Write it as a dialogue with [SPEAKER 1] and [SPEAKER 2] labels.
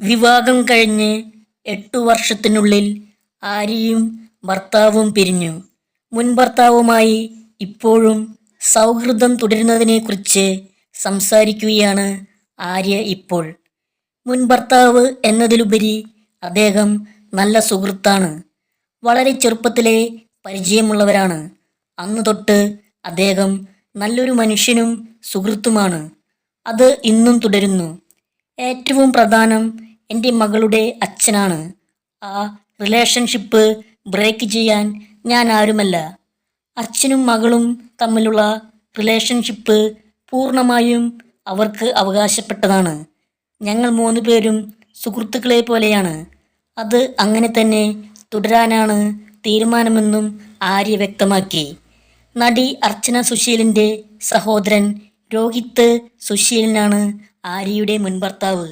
[SPEAKER 1] വിവാഹം കഴിഞ്ഞ് എട്ടു വർഷത്തിനുള്ളിൽ ആര്യയും ഭർത്താവും പിരിഞ്ഞു. മുൻ ഭർത്താവുമായി ഇപ്പോഴും സൗഹൃദം തുടരുന്നതിനെക്കുറിച്ച് സംസാരിക്കുകയാണ് ആര്യ ഇപ്പോൾ. മുൻ ഭർത്താവ് എന്നതിലുപരി അദ്ദേഹം നല്ല സുഹൃത്താണ്. വളരെ ചെറുപ്പത്തിലെ പരിചയമുള്ളവരാണ്. അന്ന് തൊട്ട് അദ്ദേഹം നല്ലൊരു മനുഷ്യനും സുഹൃത്തുമാണ്. അത് ഇന്നും തുടരുന്നു. ഏറ്റവും പ്രധാനം എന്റെ മകളുടെ അച്ഛനാണ്. ആ റിലേഷൻഷിപ്പ് ബ്രേക്ക് ചെയ്യാൻ ഞാൻ ആരുമല്ല. അച്ഛനും മകളും തമ്മിലുള്ള റിലേഷൻഷിപ്പ് പൂർണമായും അവർക്ക് അവകാശപ്പെട്ടതാണ്. ഞങ്ങൾ മൂന്ന് പേരും സുഹൃത്തുക്കളെ പോലെയാണ്. അത് അങ്ങനെ തന്നെ തുടരാനാണ് തീരുമാനമെന്നും ആര്യ വ്യക്തമാക്കി. നടി അർച്ചന സുശീലിന്റെ സഹോദരൻ രോഹിത്ത് സുശീലിനാണ് ആര്യയുടെ മുൻ ഭർത്താവ്